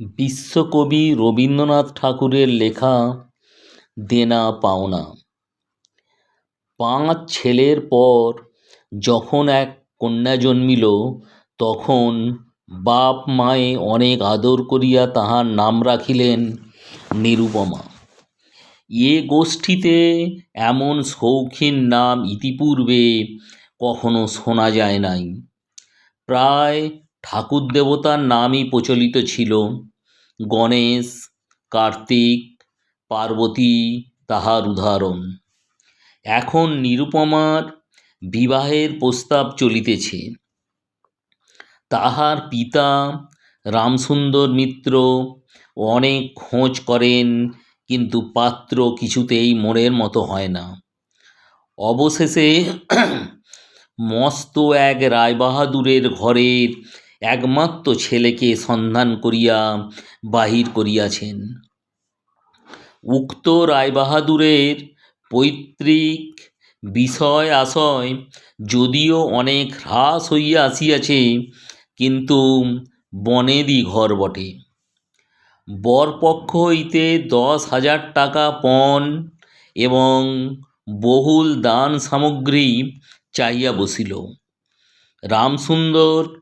বিশ্বকবি রবীন্দ্রনাথ ঠাকুরের লেখা দেনা পাওনা। পাঁচ ছেলের পর যখন এক কন্যা জন্মিল, তখন বাপ মায়ে অনেক আদর করিয়া তাহার নাম রাখিলেন নিরুপমা। এ গোষ্ঠীতে এমন শৌখিন নাম ইতিপূর্বে কখনো শোনা যায় নাই। প্রায় ঠাকুর দেবতার নামই প্রচলিত ছিল। গণেশ, কার্তিক, পার্বতী তাহার উদাহরণ। এখন নিরুপমার বিবাহের প্রস্তাব চলিতেছে। তাহার পিতা রামসুন্দর মিত্র অনেক খোঁজ করেন, কিন্তু পাত্র কিছুতেই মনের মতো হয় না। অবশেষে মস্ত এক রায়বাহাদুরের ঘরের একমাত্র ছেলেকে সন্ধান করিয়া বাহির করিয়াছেন। উক্ত রায়বাহাদুরের পৈতৃক বিষয় আশয় যদিও অনেক হ্রাস হইয়া আসিয়াছে, কিন্তু বনেদি ঘর বটে। বরপক্ষ হইতে দশ হাজার টাকা পণ এবং বহুল দান সামগ্রী চাহিয়া বসিল। রামসুন্দর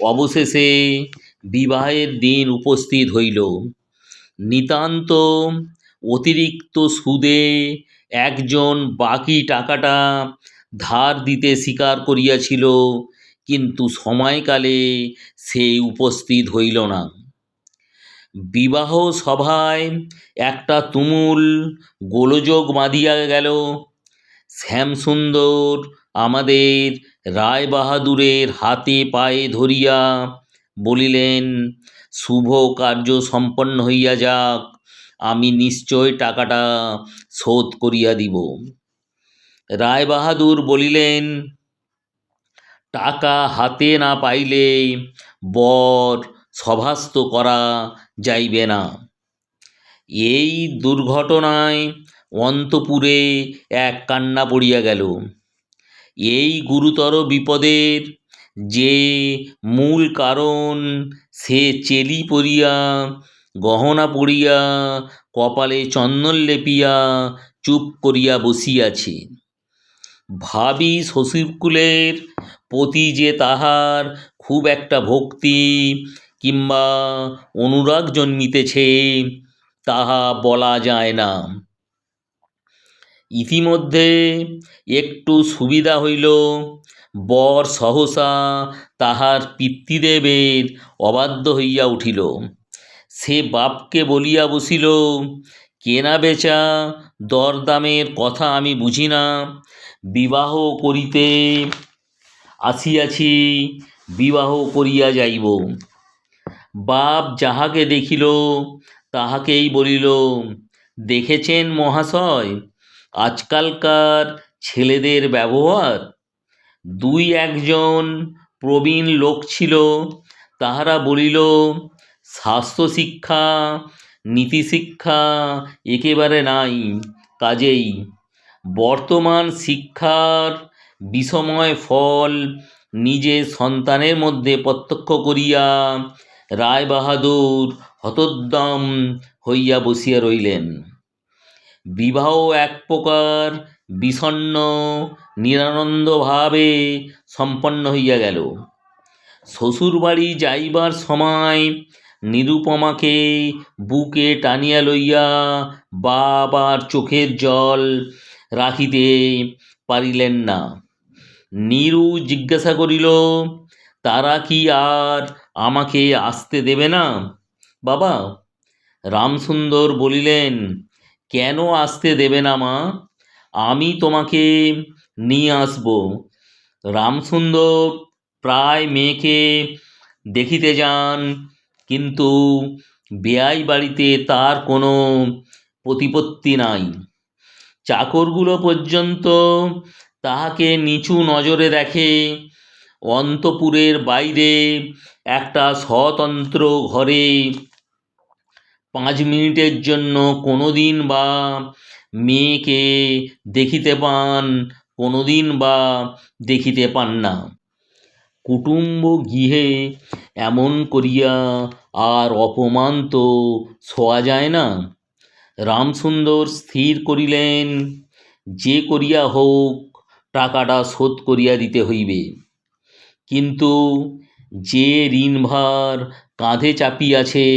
অবশেষে বিবাহের দিন উপস্থিত হইল। নিতান্ত অতিরিক্ত সুদে একজন বাকি টাকাটা ধার দিতে স্বীকার করিয়াছিল, কিন্তু সময়কালে সে উপস্থিত হইল না। বিবাহ সভায় একটা তুমুল গোলযোগ বাঁধিয়া গেল, শ্যামসুন্দর, আমাদের রায়বাহাদুরের হাতে পায়ে ধরিয়া বলিলেন, শুভ কার্য সম্পন্ন হইয়া যাক, আমি নিশ্চয় টাকাটা শোধ করিয়া দিব। রায়বাহাদুর বলিলেন, টাকা হাতে না পাইলে বর সভাস্ত করা যাইবে না। এই দুর্ঘটনায় অন্তপুরে এক কান্না পড়িয়া গেল। এই গুরুতর বিপদের যে মূল কারণ, সে চেলি পরিয়া গহনা পরিয়া কপালে চন্দন লেপিয়া, চুপ করিয়া বসিয়াছে। ভাবি শ্বশুরকুলের প্রতি যে তাহার খুব একটা ভক্তি কিংবা অনুরাগ জন্মিতেছে, তাহা বলা যায় না। ইতিমধ্যে একটু সুবিধা হইল। বর সহসা তাহার পিতৃদেবের অবাধ্য হইয়া উঠিল। সে বাপকে বলিয়া বসিল, কেনা বেচা, দরদামের কথা আমি বুঝি না। বিবাহ করিতে আসিয়াছি, বিবাহ করিয়া যাইব। বাপ যাহাকে দেখিল, তাহাকেই বলিল, দেখেছেন মহাশয় আজকালকার ছেলেদের ব্যবহার? দুই একজন প্রবীণ লোক ছিল, তাহারা বলিল, স্বাস্থ্য শিক্ষা নীতিশিক্ষা একেবারে নাই, কাজেই বর্তমান শিক্ষার বিষময় ফল নিজের সন্তানের মধ্যে প্রত্যক্ষ করিয়া রায় বাহাদুর হতোদ্যম হইয়া বসিয়া রহিলেন বিবাহ এক প্রকার বিষণ্ণ, নিরানন্দভাবে সম্পন্ন হইয়া গেল। শ্বশুরবাড়ি যাইবার সময় নিরুপমাকে বুকে টানিয়া লইয়া বাবার চোখের জল রাখিতে পারিলেন না। নিরু জিজ্ঞাসা করিল, তারা কি আর আমাকে আসতে দেবে না? বাবা, রামসুন্দর বলিলেন কেন আসতে দেবে না মা? আমি তোমাকে নিয়ে আসব। রামসুন্দর প্রায় মেয়েকে দেখিতে যান, কিন্তু বেয়াই বাড়িতে তার কোনো প্রতিপত্তি নাই। চাকরগুলো পর্যন্ত তাহাকে নিচু নজরে দেখে অন্তপুরের বাইরে একটা স্বতন্ত্র ঘরে পাঁচ মিনিটের জন্য কোনো দিন বা মেয়েকে দেখিতে পান কোনো দিন বা দেখিতে পান না। কুটুম্ব গৃহে এমন করিয়া আর অপমান তো সওয়া যায় না। রামসুন্দর স্থির করিলেন, যে করিয়া হোক, টাকাটা শোধ করিয়া দিতে হইবে। কিন্তু যে ঋণভার কাঁধে চাপিয়াছে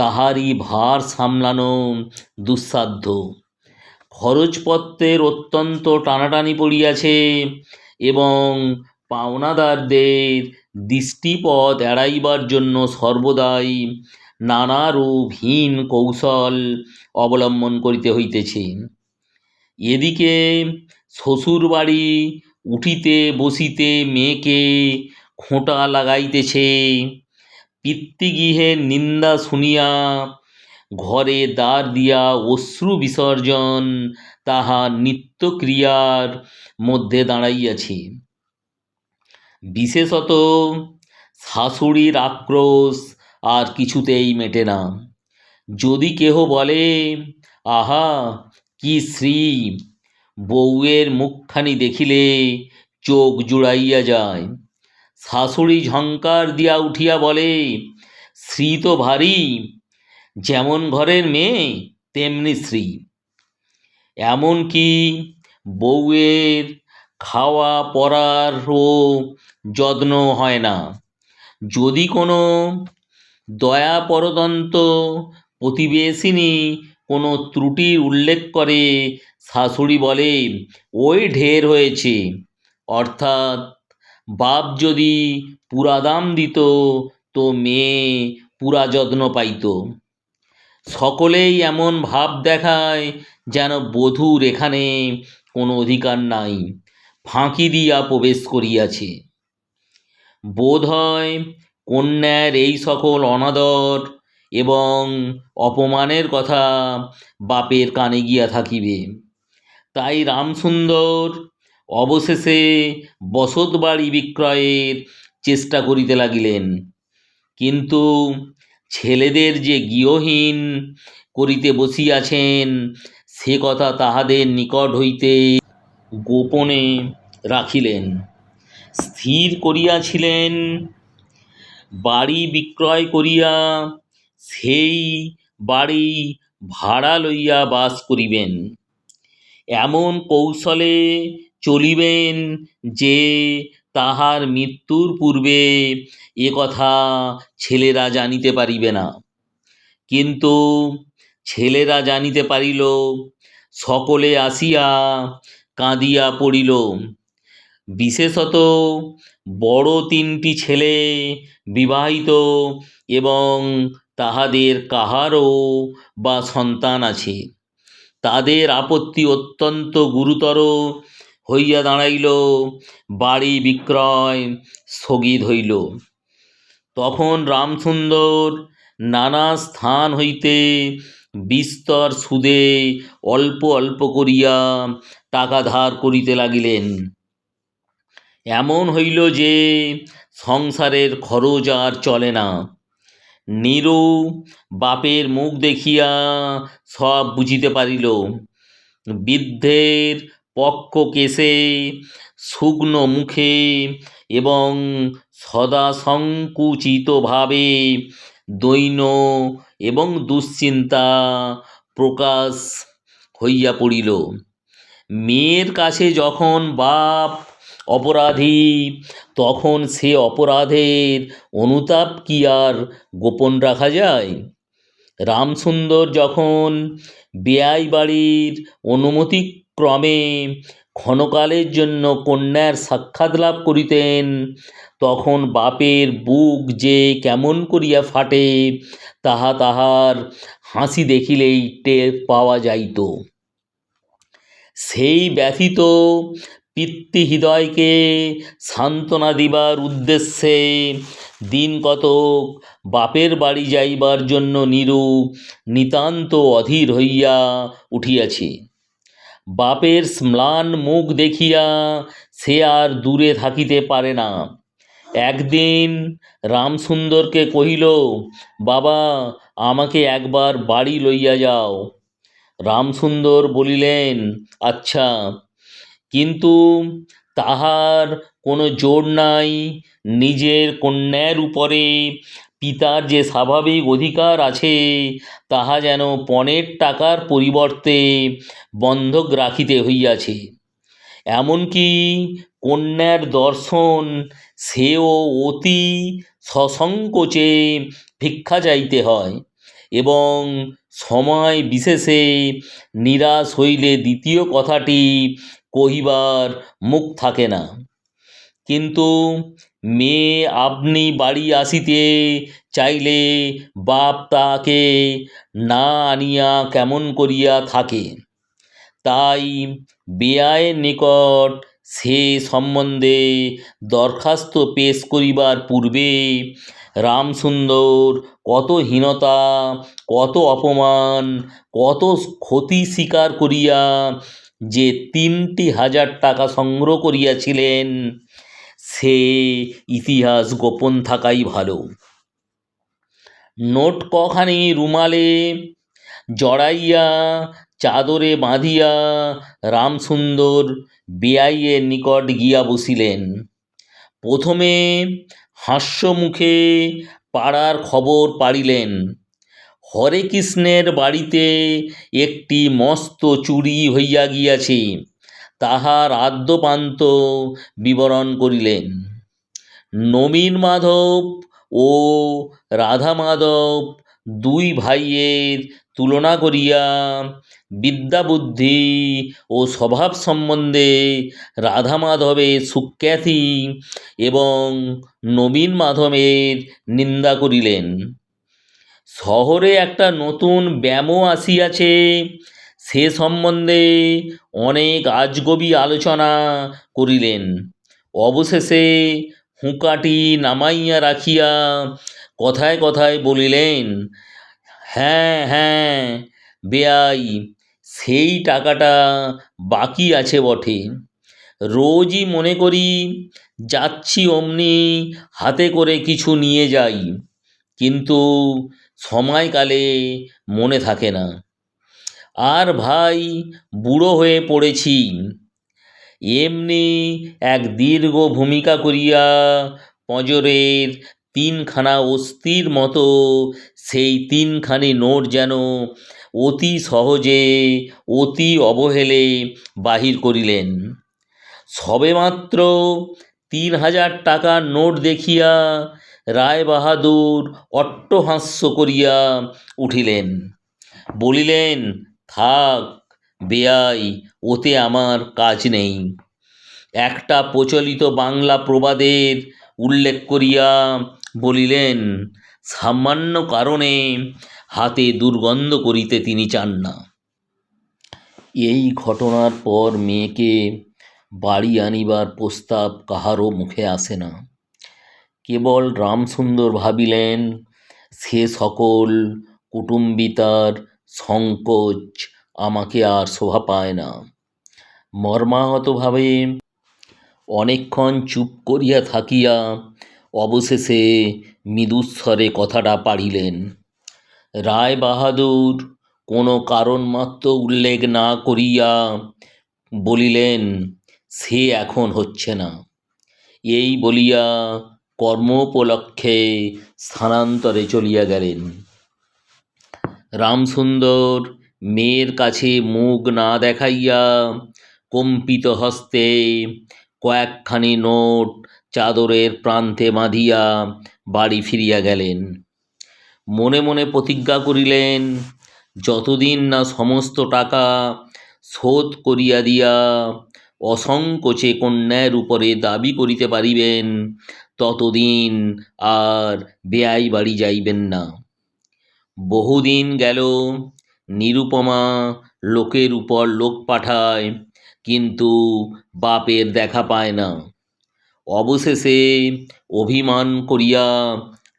তাহারই ভার সামলানো দুঃসাধ্য। খরচপত্রের অত্যন্ত টানাটানি পড়িয়াছে এবং পাওনাদারদের দৃষ্টিপথ এড়াইবার জন্য সর্বদাই নানারূপ হীন কৌশল অবলম্বন করিতে হইতেছে। এদিকে শ্বশুরবাড়ি উঠিতে বসিতে মেয়েকে খোঁটা লাগাইতেছে পিতৃগৃহের নিন্দা শুনিয়া, ঘরে দ্বার দিয়া অশ্রু বিসর্জন তাহার নিত্যক্রিয়ার মধ্যে দাঁড়াইয়াছে। বিশেষত শাশুড়ির আক্রোশ আর কিছুতেই মেটে না। যদি কেহ বলে, আহা, কি শ্রী বউয়ের মুখখানি দেখিলে চোখ জুড়াইয়া যায়। শাশুড়ি ঝঙ্কার দিয়া উঠিয়া বলে শ্রী তো ভারী, যেমন ঘরের মেয়ে, তেমনি শ্রী এমনকি বউয়ের খাওয়া পরারও যত্ন হয় না। যদি কোনো দয়া পরদন্ত প্রতিবেশিনী কোনো ত্রুটির উল্লেখ করে, শাশুড়ি বলে, ওই ঢের হয়েছে। অর্থাৎ বাপ যদি পুরা দাম দিত, তো মেয়ে পুরা যত্ন পাইত। সকলেই এমন ভাব দেখায় যেন বধূর এখানে কোনো অধিকার নাই, ফাঁকি দিয়া প্রবেশ করিয়াছে। বোধ হয় কন্যার এই সকল অনাদর এবং অপমানের কথা বাপের কানে গিয়া থাকিবে। তাই রামসুন্দর অবশেষে বসতবাড়ি বিক্রয়ের চেষ্টা করিতে লাগিলেন। কিন্তু ছেলেদের যে গৃহহীন করিতে বসিয়াছেন, সে কথা তাহাদের নিকট হইতে গোপনে রাখিলেন। স্থির করিয়াছিলেন, বাড়ি বিক্রয় করিয়া সেই বাড়ি ভাড়া লইয়া বাস করিবেন। এমন কৌশলে চলিবেন যে তাহার মৃত্যুর পূর্বে এ কথা ছেলেরা জানিতে পারিবে না। কিন্তু ছেলেরা জানিতে পারিল, সকলে আসিয়া কাঁদিয়া পড়িল। বিশেষত বড় তিনটি ছেলে বিবাহিত এবং তাহাদের কাহারও বা সন্তান আছে। তাদের আপত্তি অত্যন্ত গুরুতর হইয়া দাঁড়াইল, বাড়ি বিক্রয় স্থগিত হইল। তখন রামসুন্দর নানা স্থান হইতে বিস্তর সুদে অল্প অল্প করিয়া টাকা ধার করিতে লাগিলেন। এমন হইল যে সংসারের খরচ আর চলে না। নীরু বাপের মুখ দেখিয়া সব বুঝিতে পারিল, বৃদ্ধের পক্ষ কেশে শুকনো মুখে এবং সদা সংকুচিতভাবে দৈন্য এবং দুশ্চিন্তা প্রকাশ হইয়া পড়িল। মেয়ের কাছে যখন বাপ অপরাধী, তখন সে অপরাধের অনুতাপ কি আর গোপন রাখা যায়? রামসুন্দর যখন বেয়াই বাড়ির অনুমতিক্রমে ক্ষণকালের জন্য কন্যার সাক্ষাৎ লাভ করিতেন। তখন বাপের বুক যে কেমন করিয়া ফাটে, তাহা তাহার হাসি দেখিলেই টের পাওয়া যাইত। সেই ব্যথিত পিতৃহৃদয়কে সান্ত্বনা দিবার উদ্দেশ্যে দিন কতক বাপের বাড়ি যাইবার জন্য নীরু নিতান্ত অধীর হইয়া উঠিয়াছে। বাপের ম্লান মুখ দেখিয়া সে আর দূরে থাকিতে পারে না। একদিন রামসুন্দরকে কহিল, বাবা, আমাকে একবার বাড়ি লইয়া যাও। রামসুন্দর বলিলেন আচ্ছা কিন্তু তাহার কোনো জোর নাই। নিজের কন্যার উপরে পিতার যে স্বাভাবিক অধিকার আছে, তাহা যেন পণের টাকার পরিবর্তে বন্ধক রাখিতে হইয়াছে। এমনকি কন্যার দর্শন, সেও অতি সসংকোচে ভিক্ষা চাইতে হয় এবং সময় বিশেষে নিরাশ হইলে দ্বিতীয় কথাটি কহিবার মুখ থাকে না। কিন্তু মেয়ে আপনি বাড়ি আসিতে চাইলে বাপ তাকে না আনিয়া কেমন করিয়া থাকে? তাই বেয়ায়ের নিকট সে সম্বন্ধে দরখাস্ত পেশ করিবার পূর্বে রামসুন্দর কত হীনতা, কত অপমান, কত ক্ষতি স্বীকার করিয়া যে তিনটি হাজার টাকা সংগ্রহ করিয়াছিলেন, সে ইতিহাস গোপন থাকাই ভালো। নোট কখানি রুমালে জড়াইয়া চাদরে বাঁধিয়া রামসুন্দর বেয়াইয়ের নিকট গিয়া বসিলেন। প্রথমে হাস্যমুখে পাড়ার খবর পাড়িলেন। হরে কৃষ্ণের বাড়িতে একটি মস্ত চুরি হইয়া গিয়াছে তাহার আদ্যপান্ত বিবরণ করিলেন। নবীন মাধব ও রাধা মাধব দুই ভাইয়ের তুলনা করিয়া বিদ্যা বুদ্ধি ও স্বভাব সম্বন্ধে রাধা মাধবের সুখ্যাতি এবং নবীন মাধবের নিন্দা করিলেন। শহরে একটা নতুন ব্যামো আসিয়াছে, সে সম্বন্ধে অনেক আজগবি আলোচনা করিলেন। অবশেষে হুঁকাটি নামাইয়া রাখিয়া কথায় কথায় বলিলেন হ্যাঁ হ্যাঁ বেয়াই সেই টাকাটা বাকি আছে বটে। রোজই মনে করি যাচ্ছি অমনি হাতে করে কিছু নিয়ে যাই, কিন্তু সময়কালে মনে থাকে না। আর ভাই, বুড়ো হয়ে পড়েছি। এমনি এক দীর্ঘ ভূমিকা করিয়া পঁজরের তিনখানা অস্থির মতো সেই তিনখানি নোট যেন অতি সহজে, অতি অবহেলে বাহির করিলেন। সবেমাত্র তিন হাজার টাকার নোট দেখিয়া রায়বাহাদুর অট্টহাস্য করিয়া উঠিলেন। বলিলেন, থাক, বেয়াই, ওতে আমার কাজ নেই। একটা প্রচলিত বাংলা প্রবাদের উল্লেখ করিয়া বলিলেন, সামান্য কারণে হাতে দুর্গন্ধ করিতে তিনি চান না। এই ঘটনার পর মেয়েকে বাড়ি আনিবার প্রস্তাব কাহারও মুখে আসে না। কেবল রামসুন্দর ভাবিলেন, সে সকল কুটুম্বিতার সংকোচ আমাকে আর শোভা পায় না। মর্মাহতভাবে অনেকক্ষণ চুপ করিয়া থাকিয়া অবশেষে মৃদুস্বরে কথাটা পাড়িলেন। রায়বাহাদুর কোনো কারণমাত্র উল্লেখ না করিয়া বলিলেন, সে এখন হচ্ছে না। এই বলিয়া কর্মোপলক্ষে স্থানান্তরে চলিয়া গেলেন। রামসুন্দর মেয়ের কাছে মুখ না দেখাইয়া কম্পিত হস্তে কয়েকখানি নোট চাদরের প্রান্তে বাঁধিয়া বাড়ি ফিরিয়া গেলেন। মনে মনে প্রতিজ্ঞা করিলেন, যতদিন না সমস্ত টাকা শোধ করিয়া দিয়া অসংকোচে কন্যার উপরে দাবি করিতে পারিবেন, ততদিন আর বেয়াই বাড়ি যাইবেন না। বহুদিন গেল, নিরুপমা লোকের উপর লোক পাঠায়, কিন্তু বাপের দেখা পায় না। অবশেষে অভিমান করিয়া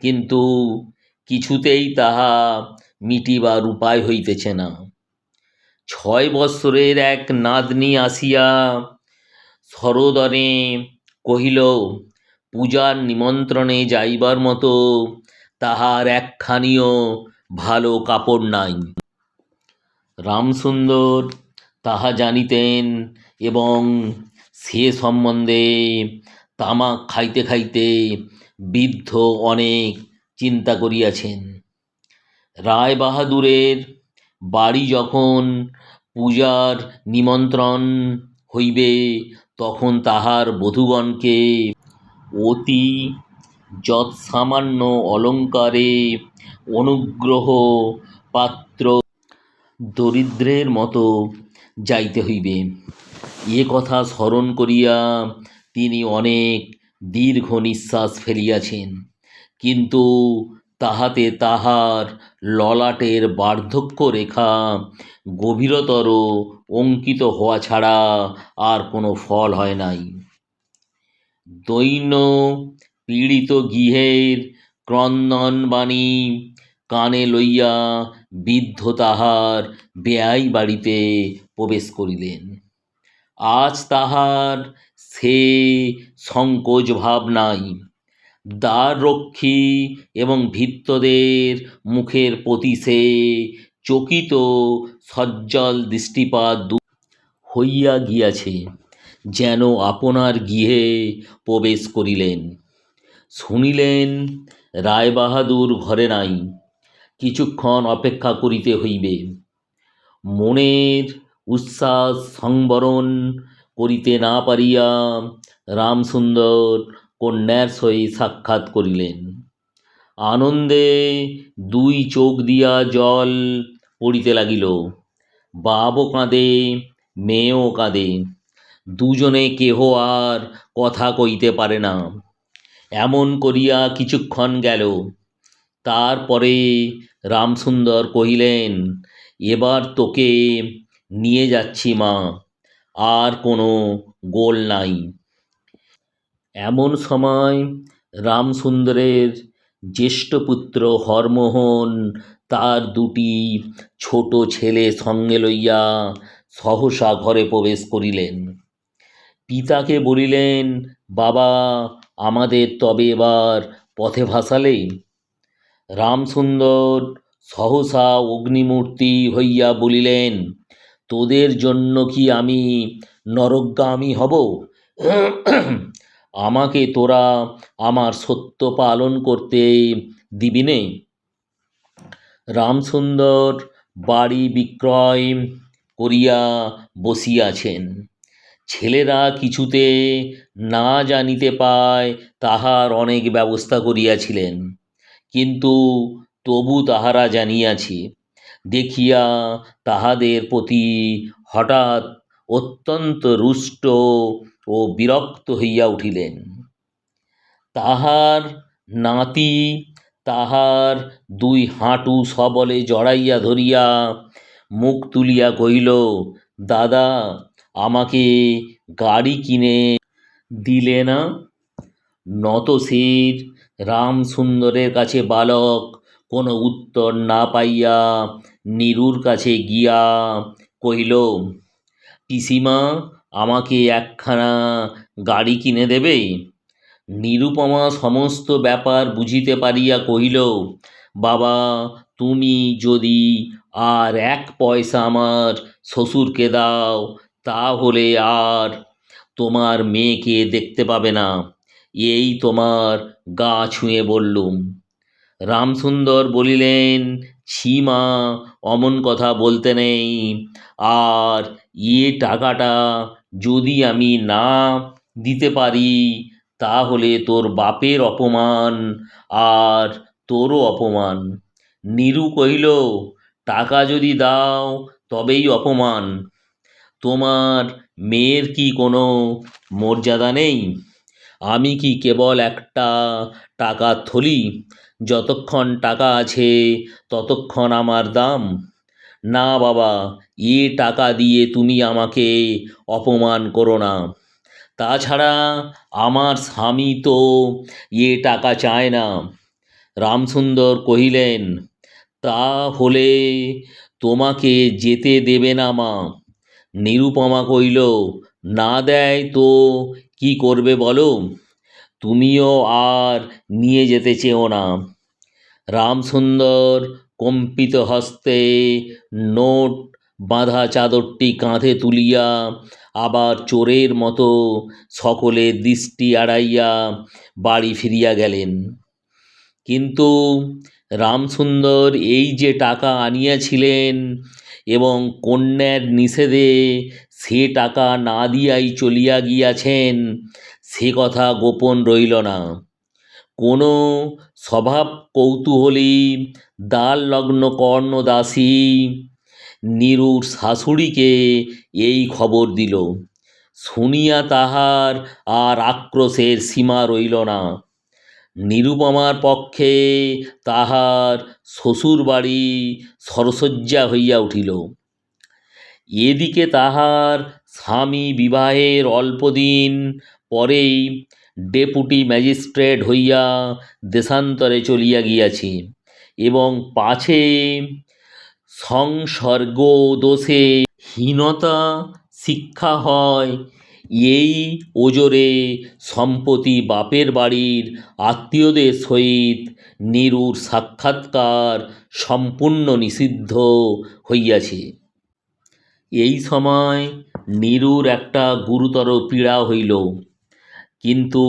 কিন্তু কিছুতেই তাহা মিটিবার উপায় হইতেছে না। ছয় বৎসরের এক নাতনি আসিয়া সরোদনে কহিল, পূজার নিমন্ত্রণে যাইবার মতো তাহার একখানিও ভালো কাপড় নাই। রামসুন্দর তাহা জানিতেন এবং সে সম্বন্ধে তামাক খাইতে খাইতে বৃদ্ধ অনেক চিন্তা করিয়াছেন। রায়বাহাদুরের বাড়ি যখন পূজার নিমন্ত্রণ হইবে, তখন তাহার বধূগণকে অতি যৎসামান্য অলঙ্কারে অনুগ্রহ পাত্র দরিদ্রের মতো যাইতে হইবে। এ কথা স্মরণ করিয়া তিনি অনেক দীর্ঘ নিশ্বাস ফেলিয়াছেন। কিন্তু তাহাতে তাহার ললাটের বার্ধক্য রেখা গভীরতর অঙ্কিত হওয়া ছাড়া আর কোনো ফল হয় নাই। দৈন্য পীড়িত গৃহের ক্রন্দনবাণী কানে লইয়া বৃদ্ধ তাহার বেয়াই বাড়িতে প্রবেশ করিলেন। আজ তাহার সে সংকোচ ভাব নাই। দ্বাররক্ষী এবং ভৃত্যদের মুখের প্রতি সে চকিত, সজ্জল দৃষ্টিপাত হইয়া গিয়াছে, যেন আপনার গৃহে প্রবেশ করিলেন। শুনিলেন, রায়বাহাদুর ঘরে নাই, কিছুক্ষণ অপেক্ষা করিতে হইবে। মনের উচ্ছ্বাস, সংবরণ করিতে না পারিয়া রামসুন্দর কন্যার সহিত সাক্ষাৎ করিলেন। আনন্দে দুই চোখ দিয়া জল পড়িতে লাগিল। বাপও কাঁদে, মেয়েও কাঁদে। দুজনে কেহ আর কথা কইতে পারে না। এমন করিয়া কিছুক্ষণ গেল। তারপরে রামসুন্দর কহিলেন, এবার তোকে নিয়ে যাচ্ছি মা। আর কোনো গোল নাই। এমন সময় রামসুন্দরের জ্যেষ্ঠ পুত্র হরমোহন তার দুটি ছোট ছেলে সঙ্গে লইয়া সহসা ঘরে প্রবেশ করিলেন। পিতাকে বলিলেন, বাবা, আমাদের তবে এবার পথে ভাসালে? রামসুন্দর সহসা অগ্নিমূর্তি হইয়া বলিলেন তোদের জন্য কি আমি নরকগামী হব? আমাকে তোরা আমার সত্য পালন করতে দিবি নে। রামসুন্দর বাড়ি বিক্রয় করিয়া বসিয়াছেন। ছেলেরা কিছুতে না জানিতে পায় তাহার অনেক ব্যবস্থা করিয়াছিলেন। কিন্তু তবু তাহারা জানিয়াছে দেখিয়া তাহাদের প্রতি হঠাৎ অত্যন্ত রুষ্ট ও বিরক্ত হইয়া উঠিলেন। তাহার নাতি তাহার দুই হাঁটু সবলে জড়াইয়া ধরিয়া মুখ তুলিয়া কহিল, দাদা, আমাকে গাড়ি কিনে দিলে না? নতশির রামসুন্দরের কাছে বালক কোনো উত্তর না পাইয়া নীরুর কাছে গিয়া কহিল, পিসিমা, আমাকে একখানা গাড়ি কিনে দেবে? নিরুপমা সমস্ত ব্যাপার বুঝিতে পারিয়া কহিল, বাবা, তুমি যদি আর এক পয়সা আমার শ্বশুরকে দাও, তাহলে আর তোমার মেয়েকে দেখতে পাবে না। এই তোমার গা ছুঁয়ে বললুম। রামসুন্দর বলিলেন ছি মা অমন কথা বলতে নেই। আর এ টাকাটা যদি আমি না দিতে পারি, তাহলে তোর বাপের অপমান আর তোরও অপমান। নীরু কহিল, টাকা যদি দাও, তবেই অপমান। তোমার মেয়ের কি কোনো মর্যাদা নেই? আমি কি কেবল একটা টাকা থলি? যতক্ষণ টাকা আছে, ততক্ষণ আমার দাম। না বাবা, এ টাকা দিয়ে তুমি আমাকে অপমান করো না। তাছাড়া আমার স্বামী তো এ টাকা চায় না। রামসুন্দর কহিলেন, তা হলে তোমাকে যেতে দেবে না মা। নিরুপমা কইল না দেয় তো কি করবে বলো? তুমিও আর নিয়ে যেতে চেও না। রামসুন্দর কম্পিত হস্তে নোট বাঁধা চাদরটি কাঁধে তুলিয়া আবার চোরের মতো সকলে দৃষ্টি আড়াইয়া বাড়ি ফিরিয়া গেলেন। কিন্তু রামসুন্দর এই যে টাকা আনিয়াছিলেন এবং কন্যার নিষেধে সে টাকা না দিয়াই চলিয়া গিয়াছেন সে কথা গোপন রইল না। কোনো স্বভাব কৌতূহলী দ্বারলগ্ন কর্ণদাসী নীরুর শাশুড়িকে এই খবর দিল। শুনিয়া তাহার আর আক্রোশের সীমা রইল না। নিরুপমার পক্ষে তাহার শ্বশুরবাড়ি সরসজ্জা হইয়া উঠিল। এদিকে তাহার স্বামী বিবাহের অল্পদিন পরেই ডেপুটি ম্যাজিস্ট্রেট হইয়া দেশান্তরে চলিয়া গিয়াছে এবং পাছে সংসর্গদোষে হীনতা শিক্ষা হয়, এই ওজরে সম্প্রতি বাপের বাড়ির আত্মীয়দের সহিত নিরুর সাক্ষাৎকার সম্পূর্ণ নিষিদ্ধ হইয়াছে। এই সময় নিরুর একটা গুরুতর পীড়া হইল। কিন্তু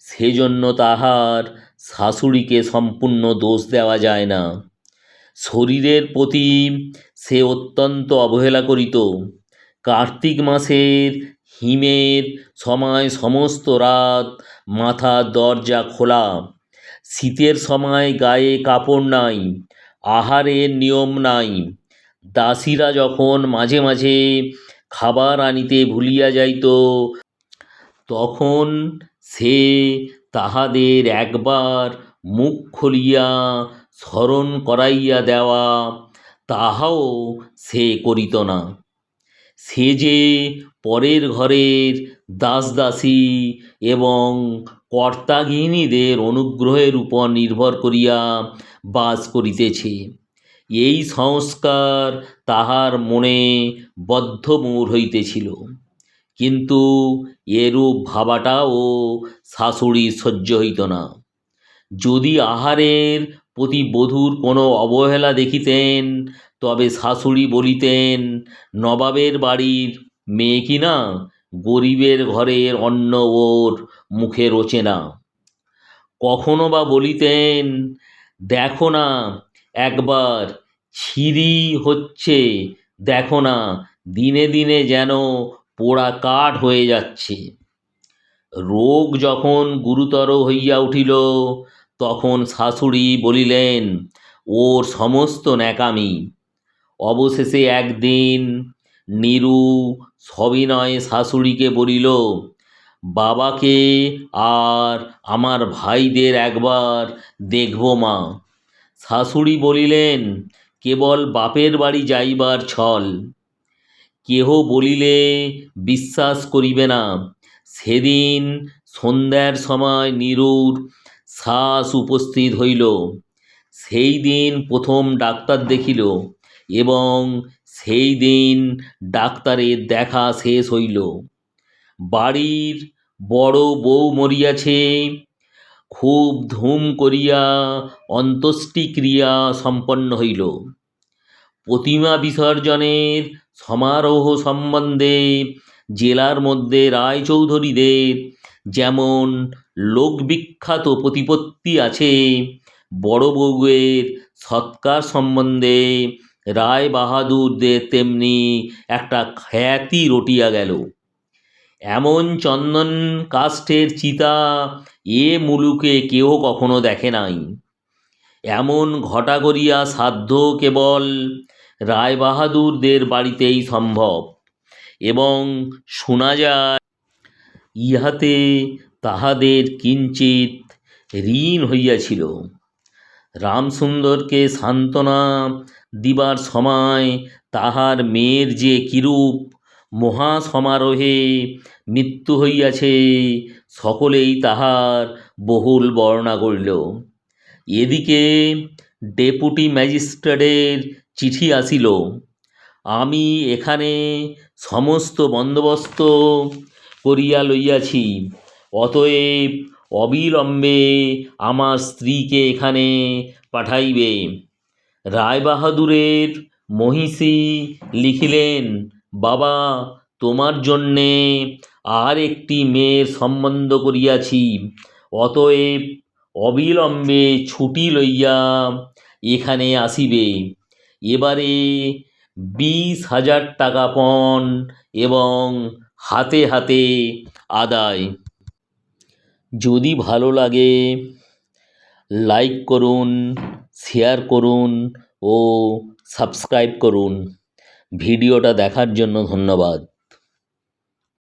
সেজন্য তাহার শাশুড়িকে সম্পূর্ণ দোষ দেওয়া যায় না। শরীরের প্রতি সে অত্যন্ত অবহেলা করিত। কার্তিক মাসের হিমের সময় সমস্ত রাত মাথার দরজা খোলা। শীতের সময় গায়ে কাপড় নাই, আহারের নিয়ম নাই। দাসীরা যখন মাঝে মাঝে খাবার আনিতে ভুলিয়া যাইত তখন সে তাহাদের একবার মুখ খুলিয়া স্মরণ করাইয়া দেওয়া, তাহাও সে করিত না। সে যে পরের ঘরের দাসদাসী এবং কর্তাগিনীদের অনুগ্রহের উপর নির্ভর করিয়া বাস করিতেছে, এই সংস্কার তাহার মনে বদ্ধমূল হইতেছিল। কিন্তু এরূপ ভাবাটাও শাশুড়ির সহ্য হইত না। যদি আহারের প্রতি বধূর কোনো অবহেলা দেখিতেন, তবে শাশুড়ি বলিতেন, নবাবের বাড়ির মেয়ে কি না, গরিবের ঘরের অন্ন ওর মুখে রোচে না। কখনো বা বলিতেন, দেখো না, একবার ছিরি হচ্ছে, দেখো না, দিনে দিনে যেন পোড়া কাঠ হয়ে যাচ্ছে। রোগ যখন গুরুতর হইয়া উঠিল, তখন শাশুড়ি বলিলেন, ওর সমস্ত ন্যাকামি। অবশেষে একদিন নীরু সবিনয়ে শাশুড়িকে বলিল, বাবাকে আর আমার ভাইদের একবার দেখব মা। শাশুড়ি বলিলেন, কেবল বাপের বাড়ি যাইবার ছল। কেহ বলিলে বিশ্বাস করিবে না। সেদিন সন্ধ্যার সময় নীরুর শ্বাস উপস্থিত হইল। সেই দিন প্রথম ডাক্তার দেখিল এবং সেই দিন ডাক্তারের দেখা শেষ হইল। বাড়ির বড় বউ মরিয়াছে। খুব ধুম করিয়া অন্ত্যেষ্টিক্রিয়া সম্পন্ন হইল। প্রতিমা বিসর্জনের সমারোহ সম্বন্ধে জেলার মধ্যে রায়চৌধুরীদের যেমন লোকবিখ্যাত প্রতিপত্তি আছে বড় বউয়ের সৎকার সম্বন্ধে, রায় বাহাদুরদের তেমনি একটা খ্যাতি রটিয়া গেল। এমন চন্দন কাষ্ঠের চিতা এ মুলুকে কেহ কখনো দেখে নাই। এমন ঘটা করিয়া সাধ্য কেবল রায়বাহাদুরদের বাড়িতেই সম্ভব। এবং শোনা যায়, ইহাতে তাহাদের কিঞ্চিৎ ঋণ হইয়াছিল। রামসুন্দরকে সান্ত্বনা দিবার সময় তাহার মেয়ের যে কিরূপ মহাসমারোহে মৃত্যু হইয়াছে, সকলেই তাহার বহুল বর্ণনা করিল। এদিকে ডেপুটি ম্যাজিস্ট্রেটের চিঠি আসিল, আমি এখানে সমস্ত বন্দোবস্ত করিয়া লইয়াছি, অতএব অবিলম্বে আমার স্ত্রীকে এখানে পাঠাইবে। রায়বাহাদুরের মহিষী লিখিলেন, বাবা, তোমার জন্যে আর একটি মেয়ের সম্বন্ধ করিয়াছি, অতএব অবিলম্বে ছুটি লইয়া এখানে আসিবে। এবারে বিশ হাজার টাকা পণ এবং হাতে হাতে আদায়। যদি ভালো লাগে লাইক করুন শেয়ার করুন ও সাবস্ক্রাইব করুন। ভিডিওটা দেখার জন্য ধন্যবাদ।